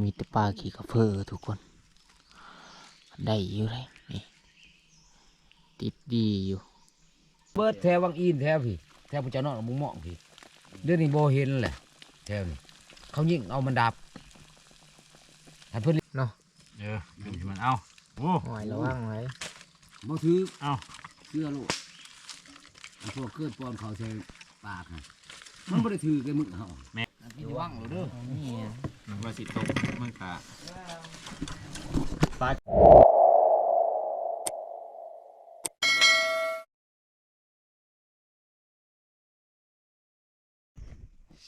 มีแต่ปลาขี่กระเพอทุกคน ได้อยู่เลยนี่ ติดดีอยู่ เบิดแถววังอินแถวพี่ แถวพุทธนอนมุงหมองพี่ เดือนนี้โบเห็นแหละแถวนี้เขายิ่งเอามันดับให้เพิ่นเนาะเออเป็นมันเอาโอ้หอยระวังไว้บ่ถือเอาเสื้อลูกไอ้พวกเคลื่อนปอนเขาใช้ปากฮะมันบ่ได้ถือกันมึกเฮาแม่ระวังเด้อนี่ ว่าสิตกมันกะ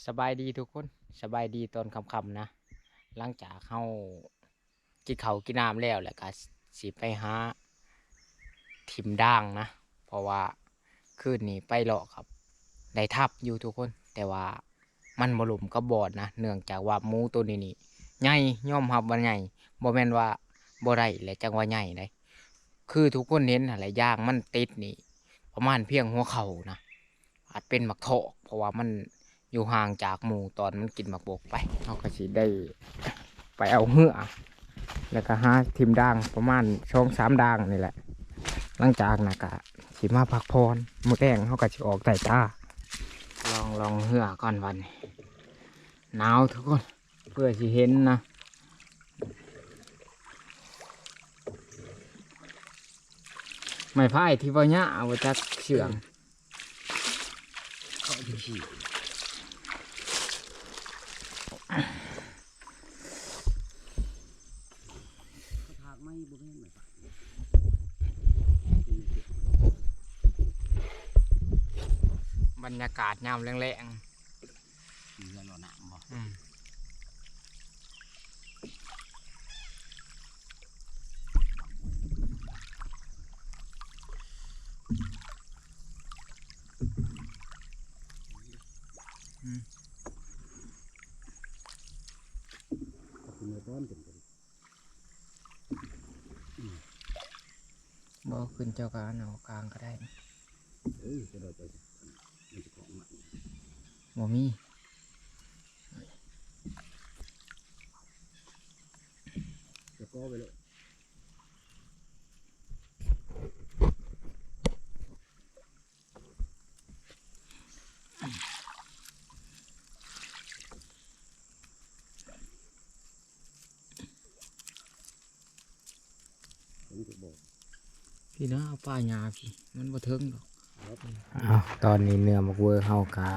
สบายดีทุกคนสบายดีตอนคำๆนะ หลังจากเข้ากินเขากินน้ำแล้วแหละก็สิไปหาทิมด่างนะ เพราะว่าคืนนี้ไปเลาะครับ ได้ทับอยู่ทุกคนแต่ว่า มันบหลุมก็บอดนะเนื่องจากว่าหมูตัวนี้นี่ใหญ่ย่อมรับว่าใหญ่บ่แม่นว่าบ่ได้และจังว่าใหญ่ได้คือทุกคนเห็นอะไรย่างมันติดนี่ ประมาณเพียงหัวเข่านะอาจเป็นหมักเถอกเพราะว่ามันอยู่ห่างจากหมูตอนมันกินหมักบกไปเขาก็สิได้ไปเอาเหือแล้วก็หาทิมด่างประมาณช่องสามด่างนี่แหละ หลังจากนะกะสิมาพักพรหมูแดงเขาก็สิออกไต่ตาลองลองเหือก่อนวันนี้ หนาวทุกคน เพื่อสิเห็นนะไม่พายที่ว่าเนี้ยเอาจักเชื่องบรรยากาศยามแรงเรือรอน้ำบ่ ๆอืมอืม คุณเมื่อต้นเป็นกัน บ่ขึ้นเจ้าการเอากลางก็ได้เอ้ยจะได้ไปมันจะของมันบ่มีจะก็ไปเลยผมจะบอก พี่นะเอาป้ายาพี่ มันบ่ถึงดอกเอาตอนนี้เนื้อมักเวอร์เฮากะ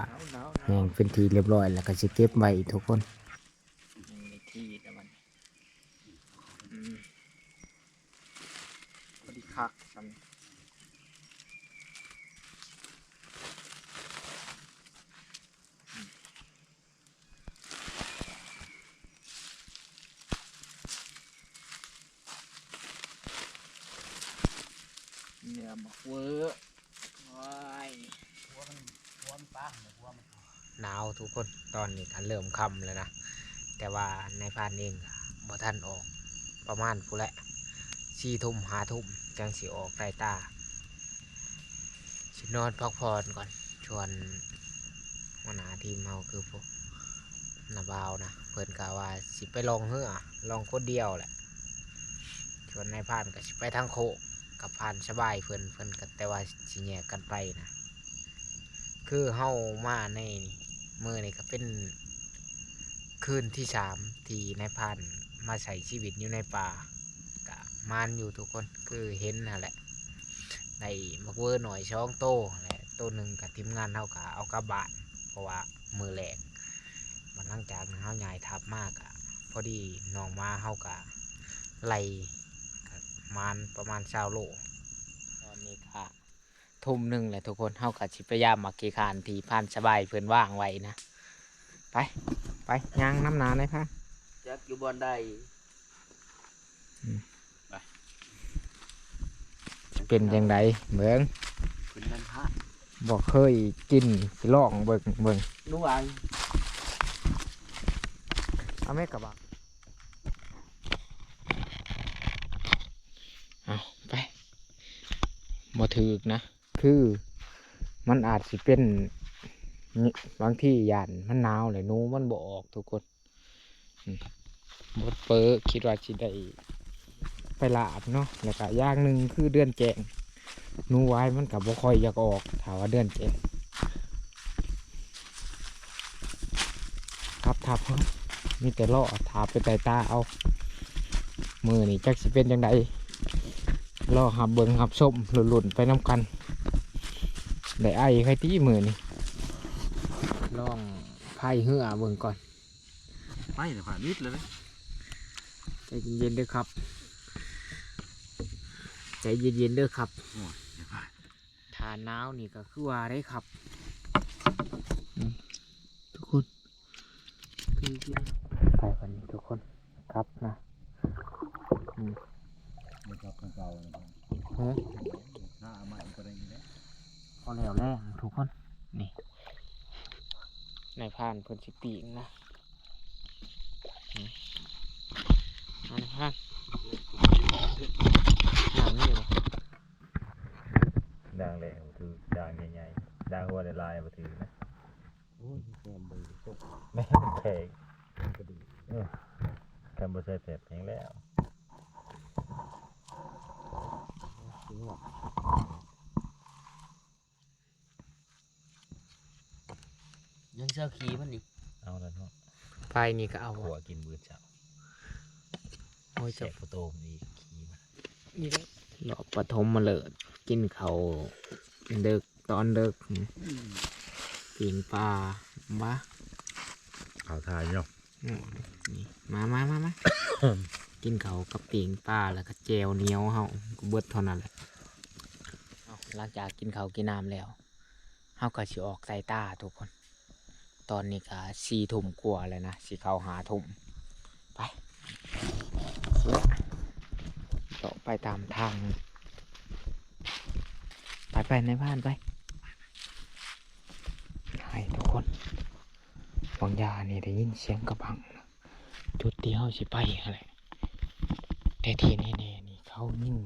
แห้งเป็นทีเรียบร้อยแล้วก็สิเก็บไว้อีกทุกคนที่แล้วมันพอดีคักซ้ำเนื้อมักเวอร์ว้าย หัวมันหัวมันป้าหัวมัน หนาวทุกคนต อนนี้ก็เริ่มคำแล้วนะ แต่ว่าในพานเองบ่ท่านออกประมาณผู้แหละสี่ทุ่มหาทุ่มจังสิออกไตตาสินอนพักผ่อนก่อน ชวนหัวน้าทีมเฮาคือพวกนาบาวนะ เพิ่นกะว่าสิไปลองเหือลองคนเดียวแหละ ชวนนายพานก็สิไปทางโคกับพานสบายเพิ่นเพิ่นก็แต่ว่าสิแยกกันไปนะ คือเฮามาในมือนี่ก็เป็น คืนที่สามที่นายพันมาใช้ชีวิตอยู่ในป่ากะมานอยู่ทุกคนคือเห็นนั่นแหละในมักเวอร์หน่อยช่องโตแหละตัวหนึ่งกับทีมงานเท่ากับเอากระบาดเพราะว่ามือแหลกมันหลังจากนั้นเฮาใหญ่ทับมากอะพอดีน้องมาเฮากะไล่กับมานประมาณช้าโลตอนนี้ค่ะทุ่มหนึ่งแหละทุกคนเฮากับชิพยายามมากีคานที่พานสบายเพื่อนว่างไว้นะ ไป ไปย่างน้ำหนาเลยค่ะจักอยู่บอนใดเป็นยังไงเบิ่งเป็นนันทะบอกเคยกินสิลองเบิ่งเบิ่งนุ่งไอเอาแม่กระบังเอาไปบ่ถือกนะ คือมันอาจสิเป็นนี่ บางที่ยานมันหนาวเลยนูมันบ่ออกทุกคนบดเปอร์คิดว่าสิได้ไปลาบเนาะแล้วก็อย่างหนึ่งคือเดือนแจงนูไว้มันกับบ่คอยอยากออกถามว่าเดือนแจงครับทับมีแต่ล่อถาไปไต่ตาเอา มือนี่จักสิเป็นจังไดล่อหับเบิงหับส้มหลุ่นๆไปน้ำกันได้ไอ้ใครตีมือนี่ พ่เหือเบิ่งก่อนไปเดี๋ยวผ่านนิดเลยนะใจเย็นๆเด้อครับ ใจเย็นๆเด้อครับโอ้ยเดี๋ยวผ่านทานหนาวนี่ก็คือว่าได้ครับอืมทุกคนคือไปวันนี้ทุกคนครับนะ มันชอบเก่าๆนะครับ เฮ้ย ถ้าเอาใหม่ก็ได้อยังไง พอแล้วแรงทุกคนนี่ในาย ผ่านเพิ่นสิปีกนะอืมเอาในายผ่านน้ำนี่บ่ด่างแหลมถือด่างใหญ่ๆด่างหัวลายๆมาถือนะโอ้ยแกมบ่ตกแม่มันแข็งกระดูกแคมเบอร์เซเต็ดแข็งแล้ว สิงอก ยังเสื้อขีมันอีกเอาแล้วเนาะไฟนี่ก็เอาหัวกินมือเช้าโอ้ยเจ็เจะบโฟโตมนอีกขี้มันนี่แหละหลอกปฐมมาเลยกินเขาวเดึกตอนเดึกปิงปลาบ้าเขาทายเนาะนี่มามามามา กินเขาวกับปิงปลาแล้วก็แจวเหนียวเฮาก็เบิดเท่านั้นแหละเอาหลังจากกินเขาวกินน้ำแล้วเฮาก็สิออกสายตาทุกคน ตอนนี้ก็สี่ทุ่มกว่าเลยนะสิเข้าหาทุ่มไปต่อไปตามทาง ไปไปในบ้านไปให้ทุกคนบางยานี่ได้ยินเสียงกระบังจุดเที่เฮาสิไปอะไรแต่ทีแน่ๆนี่เขายิ่ง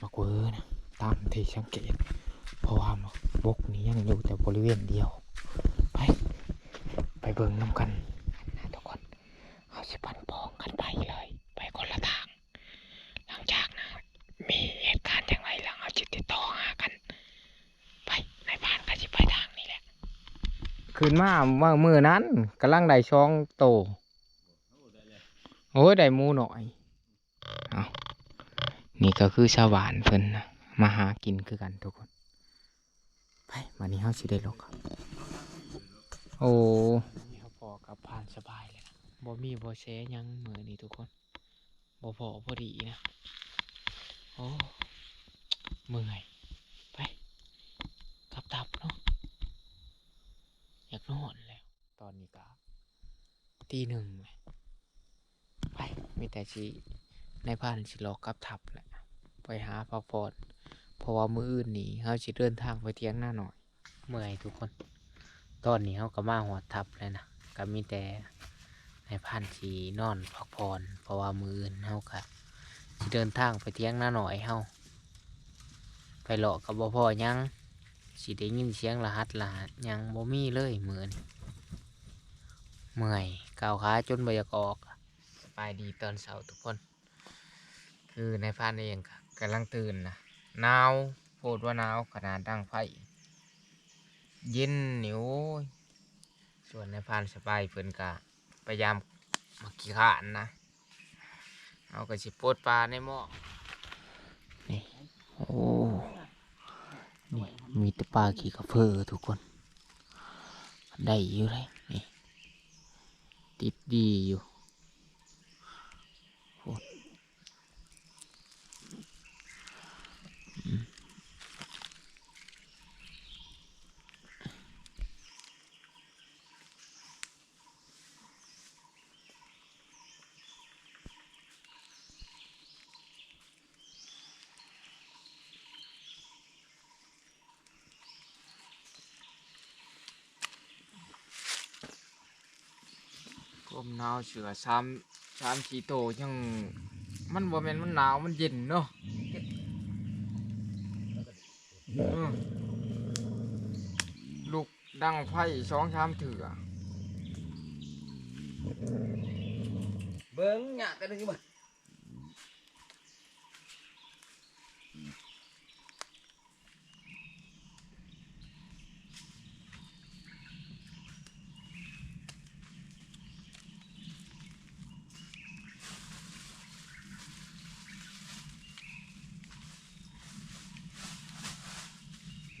มักเวอร์นะตามที่สังเกตเพราะว่ามบกนี้ยังอยู่แต่บริเวณเดียว เบิ่งน้ำกันนะทุกคนเขาสิปันปองกันไปเลย ไปคนละทาง หลังจากนะ มีเหตุการณ์อย่างไรหลังเอาจิตติดต่อหากัน ไปในบ้านก็จะไปทางนี้แหละคืนมาว่ามือนั้นกำลังได้ช่องโตโอ้ยได้หมูหน่อยเอานี่ก็คือชาวบ้านเพิ่นนะมาหากินคือกันทุกคนไปวันนี้เฮาสิได้ลกครับ โอ้นี่เขานสบายเลยนะบ่มีบ่แสหยังมือนี่ทุกคนบ่พอพอดีนะโอ้เมื่อยไปกลับตับเนาะอยากนอนแล้ว ตอนนี้ก็ตีหนึ่งเลยไปมีแต่ชีในบ้านสิรอกลับทับแหละไปหาพักผ่อนเพราะว่ามืออื่นนี่เฮาสิเดินทางไปเที่ยงหน้าหน่อย เมื่อยทุกคน ตอนนี้เฮาก็มาหัวทับเลยนะ ก็มีแต่ในพันสีนอนพักผ่อนเพราะว่ามืออื่นเฮาก็สิเดินทางไปเที่ยงหน้าหน่อยเฮาไปเลาะกับบ่พอยังสิได้ยินเสียงรหัสรหัสยังบ่มีเลยเหมือนเมื่อยก้าวขาจนบ่อยากออกสบายดีตอนเช้าทุกคน คือในพันเองก็กำลังตื่นนะหนาวโพดว่าหนาวขนาดดังไฟเย็นเหนิว ส่วนในพานสบายเพื่อนกะพยายามมากี่ขานนะ เอากระสิโปดปลาในหม้อนี่โอ้นี่มีแต่ปลาขี่กระเพอทุกคน ได้อยู่เลยนี่ติดดีอยู่ มหนาวเสือสามสามขีโตยังมันบ่แม่นมันหนาวมันเย็นเนาะลูกดังไฟสองชามเถื่อ เบิ้งหยากันนี่บ่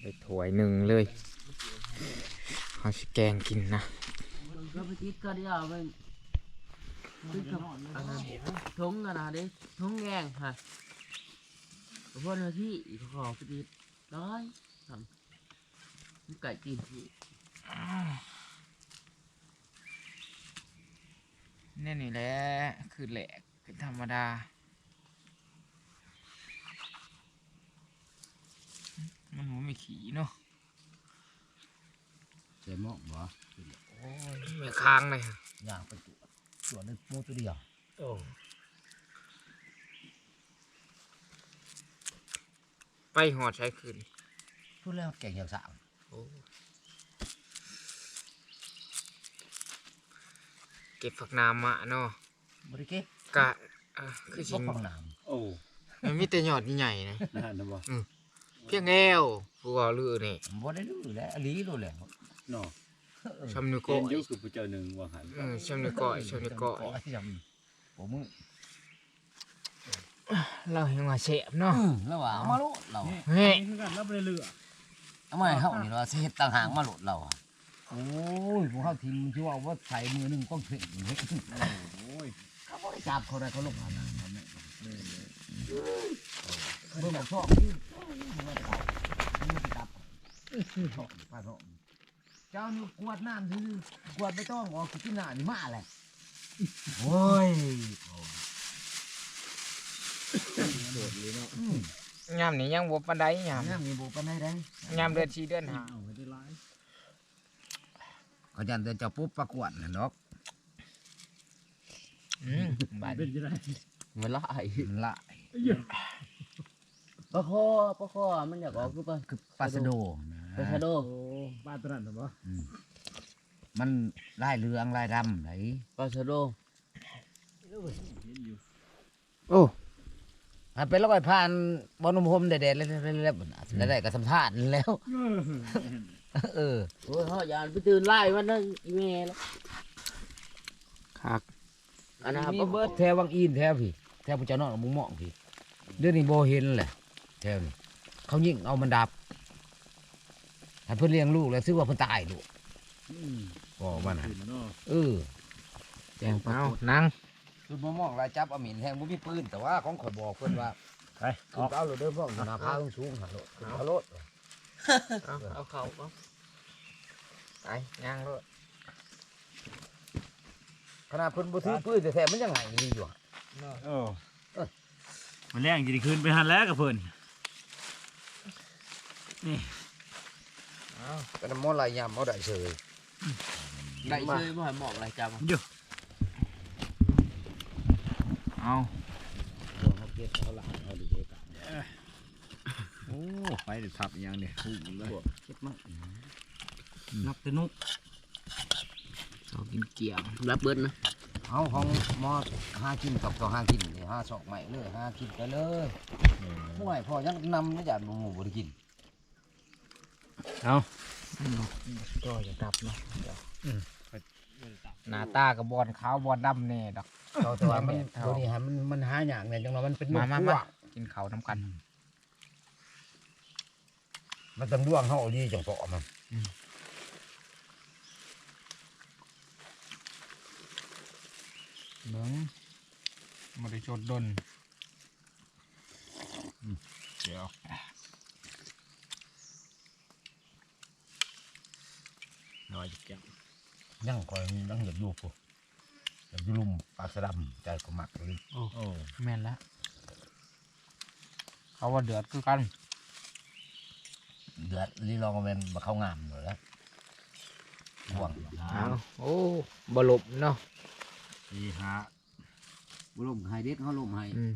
ไปถวยหนึ่งเลยเขาสิแกงกินนะก็ไปติดก็ได้เอาไปติดกับอันนั้นทงอันนั้นดิทงแงงค่ะพวกที่อีกขอไปติดร้อยทำไก่จีนพี่นี่นี่แหละคือแหลกคือธรรมดา มันบ่ไม่ขี่เนาะใส่หม้อบ่โอ้ยไม่ค้างเลยหยาไปตัวตัวนึงหมูตัวเดียวโอ้ไปหอดใช้คืนพูดแล้วแกงอย่างสามเก็บฝักน้ำมาเนาะบริเก็บกะอะคือพชิวกงของน้โอ้มันมีแต่หยอดใหญ่ๆนะนั่นนะบ่ เพียงแอวผู้ว่าลือนี่ำบ่ได้ดูแลอลีดูแลเนาะชำนิ้วเกก้อณฑ์ยยุคคือผู้เจ้าหนึ่งว่าหันเออชำนิ้วก้อยชำนิ้วก้อยที่จำผมมึงเราเห็นว่าเสพเนาะแล้วว่าเอามาโลดเราเฮ้ยคือกันรับเลยเรือเอามาให้เฮานี่ว่าสิเฮ็ดต่างหากมาโลดเราอะโอ้ยพวกเฮาทีมที่ว่าว่าใส่มือหนึงก้องเพ่งเฮ็ดโอ้ยเขาบ่ได้จับเขาได้เขาลงมานะเขาแม่เบิ่งบอกชอบนี่มันจับมันจับ ป้าชอบเจ้านี่กวดน้ำซื่อกวดไม่ต้องออกกินหน้านี่มาแหละโอ้ยโดดเลยเนาะยามนี้ยังบ่ปานใดยามน้ำมีบุปนได้ได้ยามเดือน4เดือนหาเอาไปได้หลายเขาจันเดินจะปุ๊บประกวดนะนาะอืมบาดเป็นจะได้มันละไอ้มันละปลาคอปลาคอมันอยากออกคือปลาคือปลาสะโด นะปลาชะโดโอ้บ้านตรันนะบ่อืมมันลายเรืองลายดำไหนปลาชะโดเห็นอยู่โอ้หาเป็นร้อยผ่านบอลนมพรมแดดๆแล้วแล้วได้ก็สัมภาษณ์แล้ว เออโอ้ยเขาอยากไปตื่นไล่มันนั่งอีเมลแล้วคักอันนั้นมีปลาเบิร์ดแถววังอินแถวพี่แถวพุทธเจ้านอกมุงหมองพี่เรื่องนี้โบเห็นแหละแถวนี้เขายิงเอามันดับให้ เพื่อนเลี้ยงลูกแล้วซื้อว่าเพื่อนตายลูกอืมบอกมันน่ะเห็นเนาะเออแจงเปล่านั่งคือมามองรายจับอามินแทงบุมีปืนแต่ว่าของข่อยบอกเพื่อนว่าไปคือเอาเลยเด้อพ่อหน้าพาสูงๆหันโลดขึ้นเขาโลดเอาเอาเขาเอาไปย่างรถขนาดเพิ่นบ่ถือปืนแต่แท้ๆมันยังไงนี่อยู่อะโอ้มันแรงจะได้คืนไปหันแล้วกับเพิ่นเอาก็น้ำมอลายยำเอาได้เฉยได้เชยบ่ให้หมอกอะไรจำอยู่เอาตัวเขาเก็บเขาหลังเอาดีเอกะโอ้ไปเด็ดทับอีกอย่างเนี่ยพุ่งเลยเก็บมานับแต่นุกชอบกินเกี่ยงรับเบิดนะเอาของมอหากินกับตัวหากินนี่หาศอกใหม่เลยหากินไปเลยห่วยพอยังนำนะจ๊ะหมู่บ่ได้กินเอา ก็จะดับเนาะเดี๋ยวหน้าตากับบอลขาวบอลดำแน่ดอกเอาแต่ว่ามันเอาตัวนี้ฮะมันมันหาอย่างเนี่ยจังว่ามันเป็นมามาลูกมาพวกกินเขาวน้ำกัน มันต้องล่วงเฮาเอาดีจังเปาะมันเบิ้งมาได้ชดดนเดี๋ยว น่อยจะแก้วยังคอยยังอยากอยู่พุ่นอยากอยู่ลุมปลาสะดำใจก็มักเลยโอ้แม่นแล้วเขาว่าเดือดคือกัน เดือดลีลองเอาเป็นบ่เข้างามเลยแล้วห่วงเอาโอ้บลบเนาะสี่ห้าบ่ลมให้เด็ดเฮาลมให้อืม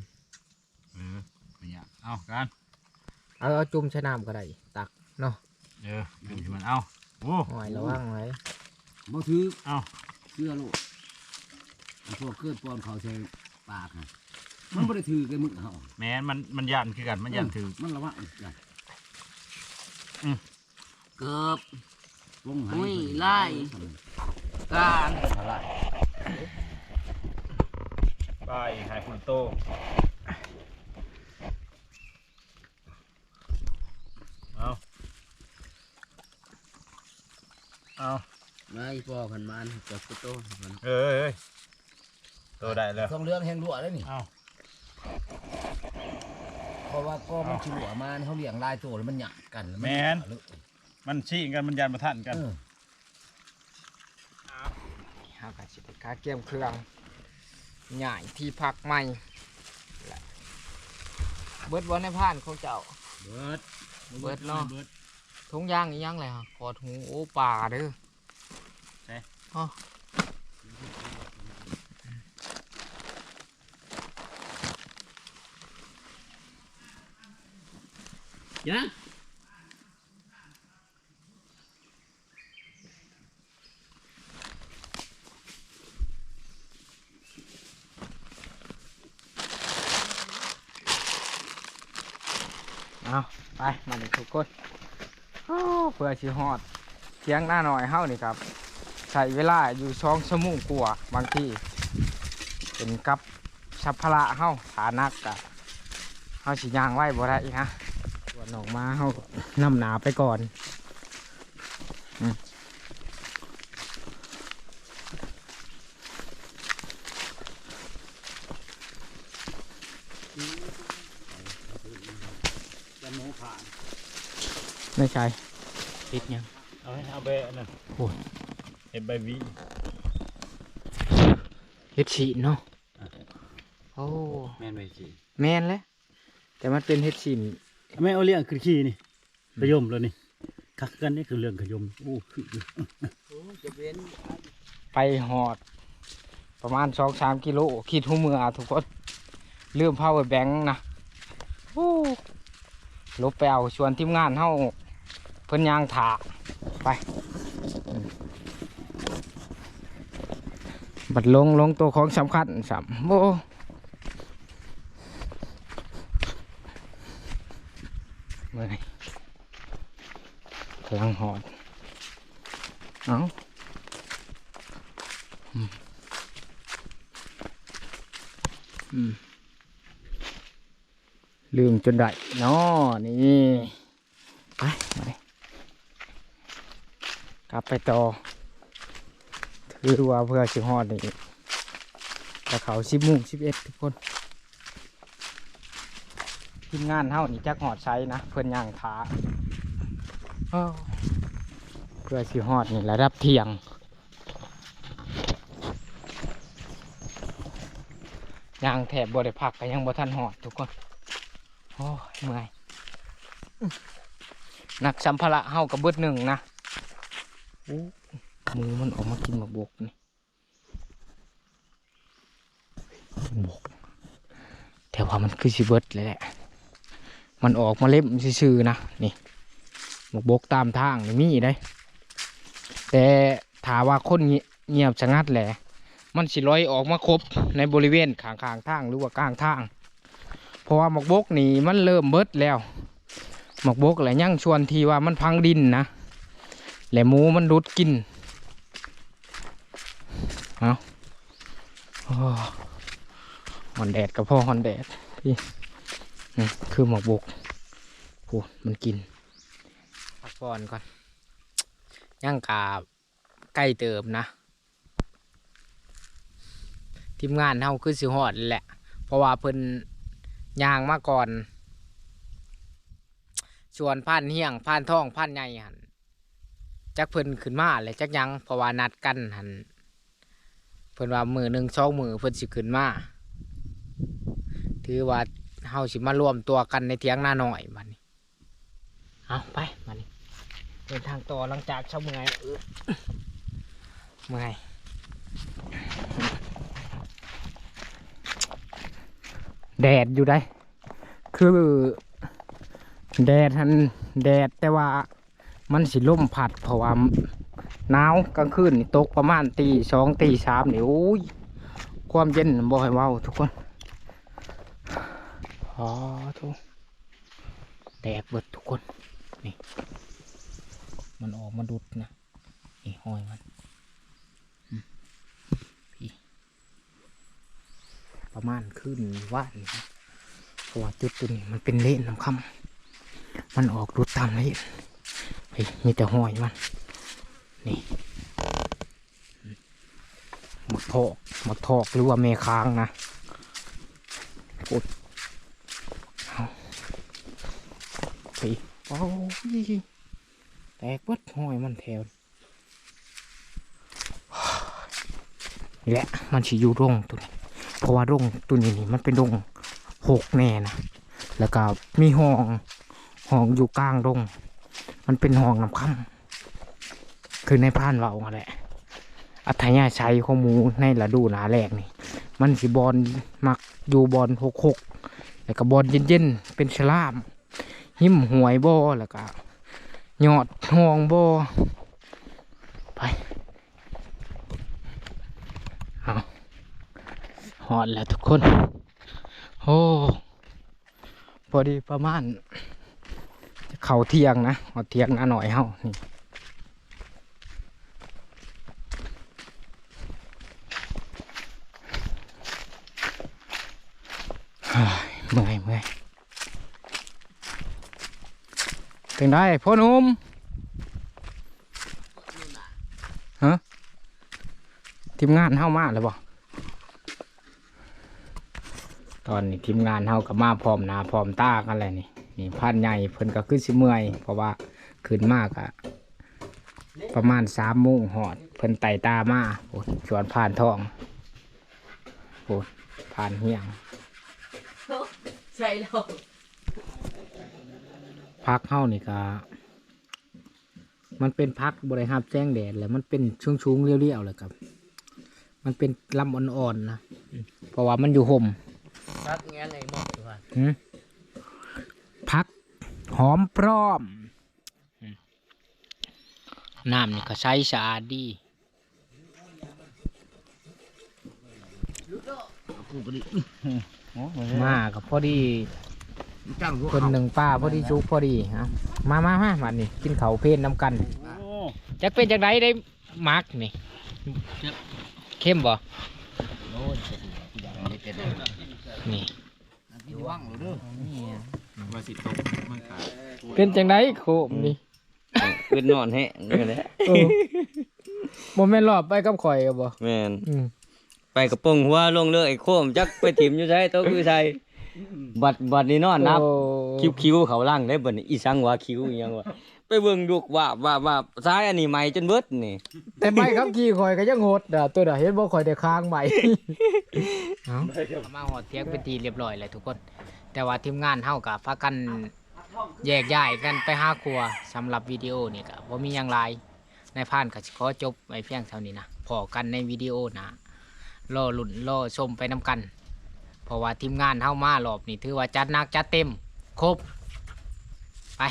เออไม่อยากเอากันเอาเอาจุ่มใช้น้ำก็ได้ตักเนาะเออเป็นที่มันเอา โอ้หอยระวังไว้บ่ถือเอาเสื้อโลดพวกเกิดปอนเขาใส่ปากฮะมันบ่ได้ถือกันมึงเฮาแม้นมันมันยันคือกัน มันยันถือ มันระวังอีกกันเกือบ วงไหอุ้ยไล่ การอะไรไปหายคุณโตเอาเอา ไม่อพันมันจับกุโตมันเอ้ยเอ้ยโตได้แล้วทองเรื่องแหงรั่วแล้นี่เอาเพราะว่าก็มันสิรั่วมาเขาเลี้ยงลายตัวแล้วมันหยาดกันล้วแมน มันชี้กันมันยันมาทันกัน เออเฮาก็สิได้กาเกี่ยมเครื่องใหญ่ที่พักใหม่และเบิดบ่ในพานของเจ้า เบิดเบิดเนาะ เบิด ทงย่างอีหยังเลยฮะขอดหูโอ้ป่าเด้อ อ๋อยังเอาไป มาเลยทุกคนโอ้เพื่อสิฮอดเที่ยงหน้าหน่อยเฮานี่ครับ ใช้เวลาอยู่สองชั่วโมงกว่าบางทีเป็นกับสัพพละเฮาฐานักกะเฮาสิย่างไว้บ่ได้นะส่วนออกมาเฮานำหนาไปก่อนอืมยันหมูผ่านไม่ใช่ติดยังเอาให้เอาไปอันนั้นโอ้ย เห็ดใบวีเฮ็ดฉีนเนาะโอ้แม่นใบวีแม่นแล้วแต่มันเป็นเฮ็ดฉีนไม่เอาเรื่องคือขี้นี่ขยมแล้วนี่คักกันนี่คือเรื่องขยมโอ้คือจะเป็นไปหอด ประมาณสองสามกิโลคิดหูมือทุกคนลืม power bank นะโอ้ลบไปเอาชวนทีมงานเฮาเพิ่นยางถาไปอืม บัดลงลงตัวของสำคัญสำโบเมื่อยกำลังหอด เอาลืมจนได้นาะนี่ ไป ไป กลับไปต่อ ถือว่าเพื่อสิฮอดนี่แต่เขาสิบโมุงสิบเอ็ดทุกคนทีมงานเท่านี่จักหอดใช้นะเพื่อนย่างขาอ้าวเพื่อสิฮอดนี่ระดับเที่ยงย่างแถบบริพักก็ยังบ่ทันหอดทุกคนโอ้ยเมื่อยอื้อหนักสัมภาระเฮากับเบิดหนึ่งนะโอ้ หมูมันออกมากินหมากบกนี่กินบกแต่ว่ามันคือสิเบิดเลยแหละ มันออกมาเล็บซื่อๆนะนี่หมกบกตามทางนี่มีได้ แต่ถาว่าคนเงียบชะงัดแหละ มันสิลอยออกมาครบในบริเวณข้างๆทางหรือว่ากลางทาง เพราะว่าหมกบกนี่มันเริ่มเบิดแล้วหมกบกแหละยังชวนทีว่ามันพังดินนะแหละหมูมันรุดกิน เอาหอนแดดกับพ่อหอนแดดนี่นี่คือหมอกบกโอ้มันกินพักผ่อนก่อน ย่างกาบใกล้เติมนะ ทีมงานเฮาคือสิฮอดแหละ เพราะว่าเพิ่นย่างมาก่อนส่วนผ่านเฮียงผ่านท้องผ่านใหญ่หันจักเพิ่นขึ้นมาเลยจักยังเพราะว่านัดกันหัน เพิ่นว่ามือหนึ่งสองมือเพิ่นสิขึ้นมาถือว่าเฮาสิมารวมตัวกันในเถียงหน้าหน่อยบัดนี้เอาไปบัดนี้เดินทางต่อหลังจากเช้าเมื่อยเมื่อยแดดอยู่ได้ คือแดดทันแดดแต่ว่ามันสิล่มผัดเพราะว่า หนาวกลางคืนตกประมาณตีสองตีสามนี่โอ้ยความเย็นบ่ให้เว้าทุกคนอ๋อทุกแตกเบิดทุกคนนี่มันออกมาดุดนะนี่ห้อยมันพี่ประมาณขึ้นว่านนะเพราะว่าจุดตัวนี้มันเป็นเลนน้ำคำมันออกดุดตามเลนเฮ้ยมีแต่ห้อยมัน นี่มหมักทอกหมักทอกหรือว่าเมค้างนะกดสีโอ้ยแตกเบิดห้อยมันแถวนี่แหละมันสิอยู่ร่งตัวนี้เพราะว่าร่งตัวนี้นี่มันเป็นร่งหกแน่นะแล้วก็มีห้องห้องอยู่กลางร่ง มันเป็นห้องน้ำค่ำ คือในพานเว่าอะแหละอัธยาชัยของหมูในฤดูหนาแรกนี่ มันสิบอลมักอยู่บอลหกหกแล้วก็บอลเย็นๆเป็นฉลาม หิมหวยบ่แล้วก็ยอดหองบ่ไปเอาหอดแล้วทุกคนโอ้พอดีประมาณ เข่าเที่ยงนะหอดเที่ยงนะหน่อยเฮานี่ เมื่อยเมื่อยเป็นได้พ่อหนุ่มฮะทีมงานเฮามาแล้วบ่ตอนนี้ทีมงานเฮากับมาพร้อมหนาพร้อมตากันเลยนี่นี่พันใหญ่เพิ่นก็ขึ้นสิเมื่อยเพราะว่าขึ้นมากอะประมาณสามโมงหอด เพิ่นไต่ตามาโอ้ยชวนผ่านทองโอ้ยผ่านเฮียง ใช่แล้วพักเฮานี่ก็มันเป็นพักบริหารแจ้งแดดแล้วมันเป็นชุ่งๆเรียวๆเลยครับ มันเป็นลำอ่อนๆนะอืมเพราะว่ามันอยู่ห่มพักแง่ไงหมดตัวหืมพักหอมพร้อมอืมน้ำนี่ก็ใช้สะอาดดี มากับพอดีจ้างหัวคนหนึ่งป้าพอดีชุกพอดีเอามามามาบัดนี้กินเขาวเพลนน้ำกันโอ้จักเป็นจักไดได้มักนี่เข้มบ่โอ้ยอย่างนี้เป็นนี่อยู่ว่างหรือเด้อมาสิตกมันขาดเป็นจังไดโคมนี่ขึ้นนอนแฮะนี่แหละเออบ่แม่นรอบไปกับข่อยก็บ่แม่นอืม ไปกระโปรงหัวลงเลยไอ้โคมจักไปถิ่มอยู่ใช่โต๊ะคือใช่บัดบัดนี่นอนนับโอ้คิ้วคิ้วเขาล่างได้บัดนี้อีสังว่าคิ้วอีหยังวะไปเบิ่งดูกว่าว่าว่าซ้ายอันนี้ใหม่จนเบิดนี่ แต่ไม่ครับขี่ข่อยก็ยังโหดอะตัวน่ะเห็นบ่ข่อยได้ค้างใหม่เอ้ามาหอดเที่ยงเป็นทีเรียบร้อยเลยทุกคน แต่ว่าทีมงานเฮาก็พากันแยกย้ายกันไปหาครัวสำหรับวิดีโอนี่ก็บ่มีหยังหลายในพานก็สิขอจบไว้เพียงเท่านี้นะพอกันในวิดีโอหนะ รอลุ่นรอชมไปนํกัน เพราะว่าทีมงานเข้ามารอบนี่ถือว่าจัดหนักจัดเต็ม ครบ ไป